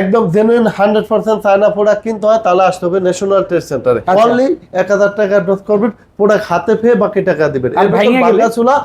একদম genuine hundred percent China product কিনতে হয় তাহলে আসতে হবে ন্যাশনাল ট্রেড সেন্টারে। অনলি এক হাজার টাকা অ্যাডভান্স করবেন প্রোডাক্ট হাতে পেয়ে বাকি টাকা দিবেন? বাংলা চুলা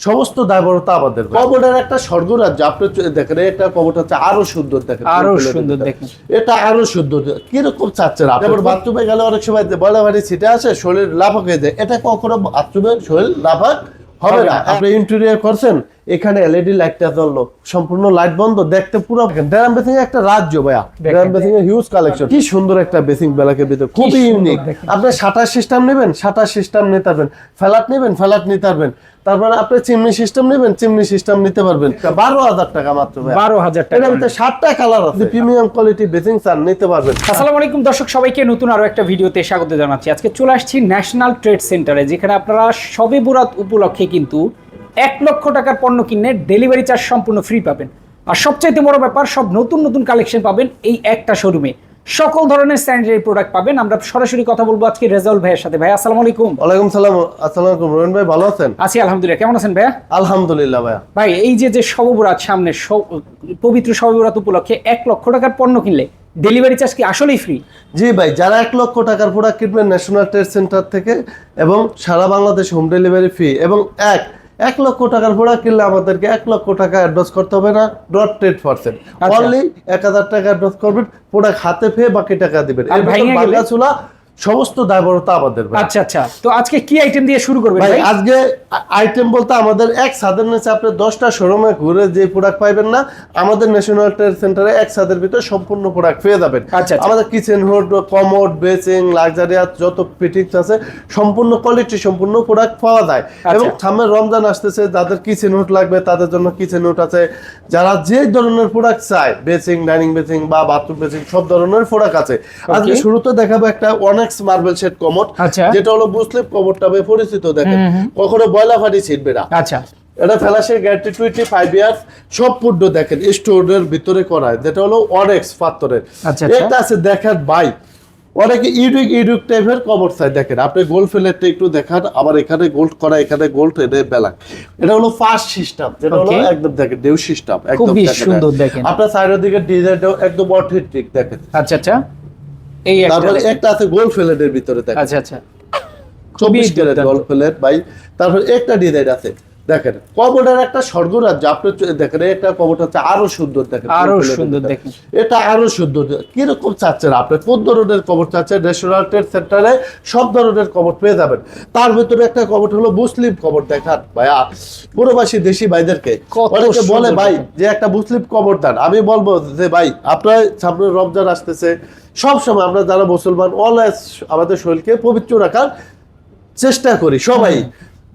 সমস্ত দায়বরতা আমাদের কবরের একটা স্বর্গরাজ্য আপনি দেখেন এটা কবরটা হচ্ছে আরও সুন্দর দেখেন। আরও সুন্দর দেখেন। এটা আরও সুন্দর। কীরকম চাচ্ছেন আপনি? বাথরুমে গেলে অনেক সময় বলা ভারী ছিটে আসে শরীর লাফাক হয়ে যায়। এটা কখনো বাথরুমে শরীর লাফাক হবে না। আপনি ইন্টেরিয়র করছেন এখানে এলইডি লাইটটা জ্বললো সম্পূর্ণ লাইট বন্ধ দেখতে পুরো ড্রাম বেসিং একটা রাজ্য ভাইয়া। ড্রাম বেসিং এর হিউজ কালেকশন কি সুন্দর একটা বেসিং বেলাকে ভিতরে খুবই ইউনিক আপনি শাটার সিস্টেম নেবেন শাটার সিস্টেম নিতে পারবেন ফ্ল্যাট নেবেন ফ্ল্যাট নিতে পারবেন তারপরে আপনি চিমনি সিস্টেম নেবেন চিমনি সিস্টেম নিতে পারবেন। বারো হাজার টাকা মাত্র বারো হাজার টাকা। এটার ভিতরে সাতটা কালার আছে। প্রিমিয়াম কোয়ালিটি বেসিং চান নিতে পারবেন। আসসালামু আলাইকুম দর্শক সবাইকে নতুন আরও একটা ভিডিওতে স্বাগত জানাচ্ছি। আজকে চলে আসছি ন্যাশনাল ট্রেড সেন্টারে যেখানে আপনারা সবে বুরাত উপলক্ষে কিন্তু এক লক্ষ টাকার পণ্য কিনে ডেলিভারি চার্জ সম্পূর্ণ ফ্রি পাবেন। আর সবচাইতে বড় ব্যাপার সব নতুন নতুন কালেকশন পাবেন এই একটা শোরুমে সকল ধরনের স্যানিটারি প্রোডাক্ট পাবেন। আমরা সরাসরি কথা বলব আজকে রেজাউল ভাইয়ের সাথে। ভাই আসসালামু আলাইকুম। ওয়ালাইকুম সালাম আসসালামু আলাইকুম। রোহন ভাই ভালো আছেন? আছি আলহামদুলিল্লাহ। কেমন আছেন ভাইয়া? আলহামদুলিল্লাহ ভাইয়া। ভাই এই যে যে শববরাত সামনে পবিত্র শববরাত উপলক্ষে এক লক্ষ টাকার পণ্য কিনলে ডেলিভারি চার্জ কি আসলেই ফ্রি জি ভাই যারা এক লক্ষ টাকার প্রোডাক্ট কিনবেন ন্যাশনাল ট্রেড সেন্টার থেকে এবং সারা বাংলাদেশ হোম ডেলিভারি ফ্রি এবং এক এক লক্ষ টাকার ঘোড়া কিনলে আমাদেরকে এক লক্ষ টাকা অ্যাডভান্স করতে হবে না ডট টেন পার্সেন্ট। অনলি এক হাজার টাকা অ্যাডভান্স করবেন প্রোডাক্ট হাতে পেয়ে বাকি টাকা দেবেন। চুলা সমস্ত দায়বরতা আমাদের আচ্ছা আচ্ছা। তো আজকে কি আইটেম দিয়ে শুরু করবেন ভাই আজকে আইটেম বলতে আমাদের এক ছাদের নিচে আপনি দশটা শোরুমে ঘুরে যে প্রোডাক্ট পাইবেন না আমাদের ন্যাশনাল ট্রেড সেন্টারে এক ছাদের ভিতরে সম্পূর্ণ প্রোডাক্ট পেয়ে যাবেন। আচ্ছা, আচ্ছা। আমাদের kitchen hood commode basin luxurious যত ফিটিংস আছে সম্পূর্ণ কোয়ালিটি সম্পূর্ণ প্রোডাক্ট পাওয়া যায়। এবং সামনে রমজান আসতেছে যাদের কিচেন হুড লাগবে তাদের জন্য কিচেন হুড আছে। যারা যে ধরনের প্রোডাক্ট চায় বেসিং ডাইনিং বেসিং বা বাথরুম বেসিং সব ধরনের প্রোডাক্ট আছে। আজকে শুরুতে দেখাবো একটা মার্বেল কমোড আচ্ছা। যেটা হলো কমোডটা পরিচিত দেখেন। কখনো বয়লা ফাটি ছিটবে না। আচ্ছা। এটা ফ্ল্যাশের গ্যারান্টি টোয়েন্টি ফাইভ ইয়ার্স সব দেখেন স্টোরের ভিতরে করা যেটা হলো অনেক্স পাত্তরের আচ্ছা, আচ্ছা। এটা আছে অনেকে ইউনিক ইউনিক টাইপের চাই দেখেন। আপনি গোল্ড ফিলেটটা একটু দেখান আবার এখানে গোল্ড করা এখানে গোল্ড এনে বেলাক এটা হলো ফার্স্ট সিস্টেম যেটা হলো একদম দেখেন ডিউ সিস্টেম একদম দেখেন। সুন্দর দেখেন। আপনার সাইডের দিকে ডিজাইনটাও একদম অথেন্টিক দেখেন। আচ্ছা আচ্ছা। এই তারপরে একটা আছে গোল্ড ফিলেটের ভিতরে দেখেন। আচ্ছা আচ্ছা। চব্বিশ ক্যারেট। গোল্ড প্লেট ভাই। তারপর একটা ডিজাইন আছে। দেখেন একটা স্বর্গরাজ্য আপনি দেখেন একটা কবরটা হচ্ছে আরও সুন্দর দেখেন। আরও সুন্দর দেখেন। এটা আরও সুন্দর। কীরকম চাচ্ছেন আপনি? কোন ধরনের কবর চাচ্ছেন? সেন্টারে সব ধরনের কবর পেয়ে যাবেন। তার ভিতরে একটা কবর হলো মুসলিম কবর দেখান ভাইয়া। পুরোবাসী দেশি ভাইদেরকে। অনেকে বলে ভাই যে একটা মুসলিম কবর দেন। আমি বলব যে ভাই আপনার সামনে রমজান আসতেছে সব সময় আমরা যারা মুসলমান অলওয়েজ আমাদের শরীরকে পবিত্র রাখার চেষ্টা করি সবাই।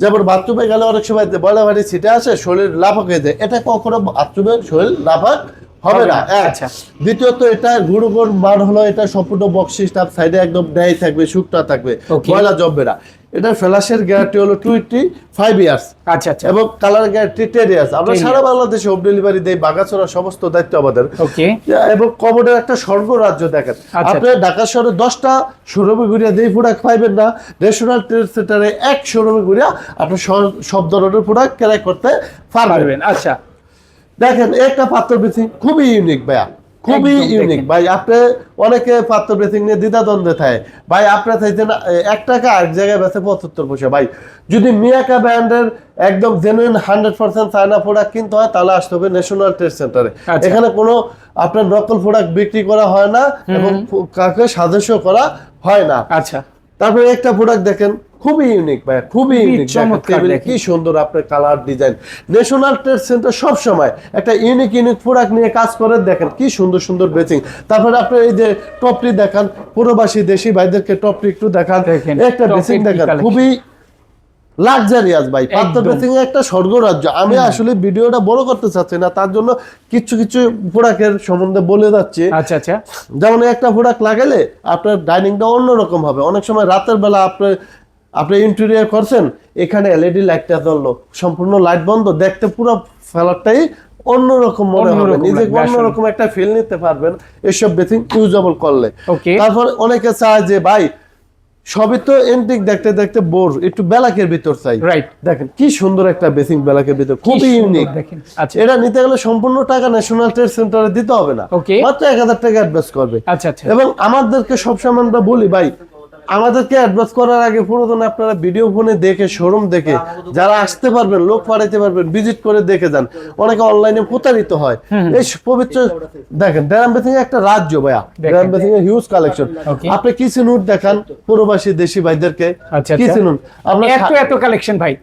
যেমন বাথরুমে গেলে অনেক সময় বয়লা বাড়ি ছিটে আসে শরীর লাফাক হয়ে যায়। এটা কখনো বাথরুমের শরীর লাফাক হবে না। আচ্ছা। দ্বিতীয়ত এটা গুড় মান হলো এটা সম্পূর্ণ বক্সিস সাইডে একদম ন্যায় থাকবে শুকটা থাকবে. ময়লা জমবে না। এটা ফ্ল্যাশের গ্যারান্টি হলো টোয়েন্টি ফাইভ ইয়ার্স আচ্ছা আচ্ছা। এবং কালার গ্যারান্টি টেন ইয়ার্স আমরা সারা বাংলাদেশে হোম ডেলিভারি দেই বাগাছড়া সমস্ত দায়িত্ব আমাদের। ওকে এবং কমোডের একটা স্বর্গরাজ্য দেখেন। আচ্ছা। আপনি ঢাকা শহরে দশটা শোরুমে ঘুরিয়া দিয়ে প্রোডাক্ট পাইবেন না ন্যাশনাল ট্রেড সেন্টারে এক শোরুমে ঘুরিয়া আপনি সব- ধরনের প্রোডাক্ট ক্রয় করতে পারবেন। আচ্ছা। দেখেন একটা পাত্র বেসিং খুবই ইউনিক ভাইয়া। খুবই ইউনিক ভাই আপনি অনেকে পাত্র বেসিং নিয়ে দ্বিধাদ্বন্দ্বে থাকে। ভাই আপনার চাইছেন এক টাকা এক জায়গায় বেছে পঁচাত্তর পয়সা। ভাই যদি মিয়াকা ব্র্যান্ডের একদম genuine hundred percent China product কিনতে হয় তাহলে আসতে হবে ন্যাশনাল ট্রেড সেন্টারে। এখানে কোনো আপনার নকল প্রোডাক্ট বিক্রি করা হয় না এবং কাকে সাদস্য করা হয় না। আচ্ছা। তারপরে একটা প্রোডাক্ট দেখেন। খুবই ইউনিক ভাই খুবই ইউনিক কি সুন্দর আপনার colour design national trade centre সব সময় একটা ইউনিক ইউনিক প্রোডাক্ট নিয়ে কাজ করে। দেখেন কি সুন্দর সুন্দর বেচিং তারপরে আপনি এই যে টপটি দেখান প্রবাসী দেশি ভাইদেরকে টপটি একটু দেখান। একটা বেচিং দেখান খুবই লাক্সারিয়াস ভাই। পাত্র একদম। বেচিং একটা স্বর্গরাজ্য। আমি আসলে ভিডিওটা বড় করতে চাচ্ছি না তার জন্য কিছু কিছু প্রোডাক্টের সম্বন্ধে বলে যাচ্ছি। আচ্ছা আচ্ছা। যেমন একটা প্রোডাক্ট লাগালে আপনার ডাইনিংটা অন্যরকম হবে। অনেক সময় রাতের বেলা আপনি আপনি ইন্টেরিয়র করছেন এখানে এলইডি লাইটটা জ্বললো সম্পূর্ণ লাইট বন্ধ দেখতে পুরো ফ্ল্যাটটাই অন্যরকম মনে হবে। অন্যরকম নিজে অন্যরকম একটা ফিল নিতে পারবেন এসব বেথিং ইউজেবল করলে. তারপর অনেকে চায় যে ভাই সবই তো এন্টিক দেখতে দেখতে বোর একটু বেলাকের ভিতর চাই। রাইট দেখেন কি সুন্দর একটা বেসিং বেলাকের ভিতর খুবই ইউনিক দেখেন আচ্ছা। এটা নিতে গেলে সম্পূর্ণ টাকা ন্যাশনাল ট্রেড সেন্টারে দিতে হবে না. মাত্র এক হাজার টাকা অ্যাডভান্স করবে। আচ্ছা আচ্ছা। এবং আমাদেরকে সবসময় আমরা বলি ভাই আমাদেরকে অ্যাডভান্স করার আগে পুরোদন আপনারা ভিডিও ফোনে দেখে শোরুম দেখে যারা আসতে পারবেন লোক পাঠাইতে পারবেন ভিজিট করে দেখে যান। অনেকে অনলাইনে প্রতারিত হয়। এই পবিত্র দেখেন ড্রাম বেথিং একটা রাজ্য ভাইয়া। ড্রাম বেথিং এর হিউজ কালেকশন. আপনি কিসি নোট দেখান? প্রবাসী দেশি ভাইদেরকে। আচ্ছা, আচ্ছা। কিসি নোট আপনার এত এত কালেকশন ভাই।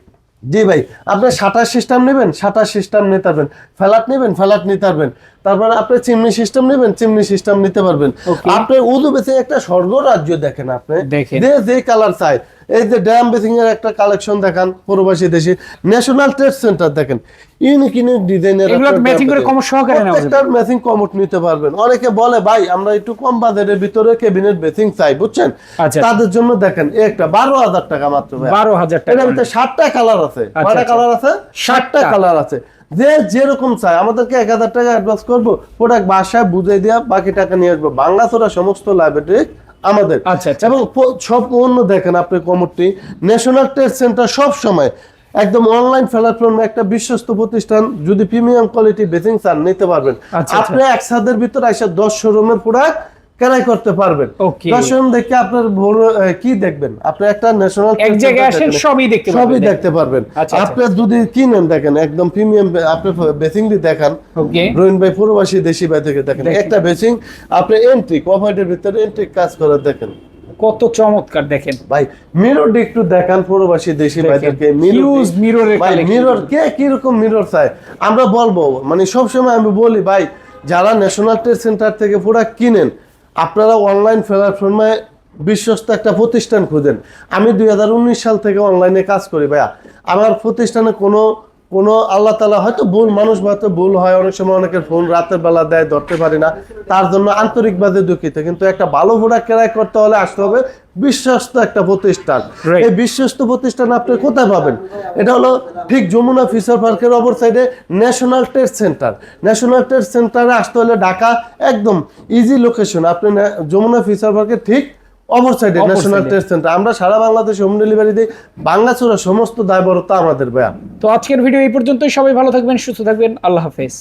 জি ভাই আপনি শাটার সিস্টেম নেবেন শাটার সিস্টেম নিতে পারবেন। ফ্ল্যাট নেবেন ফ্ল্যাট নিতে পারবেন। তারপরে আপনি চিমনি সিস্টেম নেবেন চিমনি সিস্টেম নিতে পারবেন। আপনি উদু বেসিং একটা স্বর্গ রাজ্য দেখেন আপনি। যে যে কালার চাই। এই যে ড্যাম বেসিং এর একটা কালেকশন দেখান প্রবাসী দেশি। ন্যাশনাল ট্রেড সেন্টার দেখেন। ইউনিক ইউনিক ডিজাইনের ম্যাচিং করে কম সহকারে প্রত্যেকটার ম্যাচিং কমট নিতে পারবেন। অনেকে বলে ভাই আমরা একটু কম বাজেটের ভিতরে ক্যাবিনেট বেসিং চাই বুঝছেন? আচ্ছা। তাদের জন্য দেখেন একটা বারো হাজার টাকা মাত্র বারো হাজার এটার ভিতরে ষাটটা কালার আছে। আচ্ছা, কয়টা আচ্ছা। কালার আছে? ষাটটা ষাটটা। কালার আছে। যে যেরকম চায় আমাদেরকে এক হাজার টাকা অ্যাডভান্স করব প্রোডাক্ট বাসায় বুঝে দিয়া বাকি টাকা নিয়ে আসব বাংলা ছাড়া সমস্ত লাইব্রেরি আমাদের আচ্ছা, আচ্ছা। এবং সব অন্য দেখেন আপনি কমরটি ন্যাশনাল ট্রেড সেন্টার সব সময় একদম অনলাইন প্ল্যাটফর্মে একটা বিশ্বস্ত প্রতিষ্ঠান যদি প্রিমিয়াম কোয়ালিটি বেসিং চান নিতে পারবেন আচ্ছা। আপনি এক ছাদের ভিতরে এসে দশ শোরুমের প্রোডাক্ট কেনাই করতে পারবেন। Okay. দশ শোরুম দেখে আপনার এ, কি দেখবেন? আপনি একটা ন্যাশনাল এক জায়গায় আসেন সবই দেখতে সবই দেখতে পারবেন। আচ্ছা, আচ্ছা। আপনি যদি কিনেন দেখেন একদম প্রিমিয়াম আপনি বেসিং দিয়ে দেখান। ওকে রোহিন ভাই প্রবাসী দেশি ভাই থেকে দেখেন। একটা বেসিং আপনি এন্ট্রি ভিতরে এন্ট্রি কাজ করে দেখেন। কত চমৎকার দেখেন। ভাই মিরর একটু দেখান প্রবাসী দেশি ভাইদেরকে mirror এর মিরর কে কীরকম মিরর আমরা বলব মানে সবসময় আমি বলি ভাই যারা ন্যাশনাল ট্রেড সেন্টার থেকে প্রোডাক্ট কিনেন আপনারা অনলাইন প্ল্যাটফর্মে বিশ্বস্ত একটা প্রতিষ্ঠান খুঁজেন। আমি দুই হাজার উনিশ সাল থেকে অনলাইনে কাজ করি, ভাইয়া। আমার প্রতিষ্ঠানে কোনো কোনো আল্লাহ তালা হয়তো ভুল মানুষ হয়তো ভুল হয় অনেক সময় অনেকের ফোন রাতের বেলা দেয় ধরতে পারি না। তার জন্য আন্তরিকভাবে দুঃখিত। কিন্তু একটা ভালো প্রোডাক্ট ক্রয় করতে হলে আসতে হবে বিশ্বস্ত একটা প্রতিষ্ঠান। এই বিশ্বস্ত প্রতিষ্ঠান আপনি কোথায় পাবেন? এটা হলো ঠিক যমুনা ফিচার পার্কের অপর সাইডে national trade centre. National trade সেন্টারে আসতে হলে ঢাকা একদম ইজি লোকেশন আপনি যমুনা ফিচার পার্কের ঠিক অপর সাইডে ন্যাশনাল টেস্ট সেন্টার আমরা সারা বাংলাদেশে হোম ডেলিভারি দিই। বাংলা চোরা সমস্ত দায়বরতা আমাদের ভাইয়া। তো আজকের ভিডিও এই পর্যন্তই। সবাই ভালো থাকবেন সুস্থ থাকবেন। আল্লাহ হাফেজ।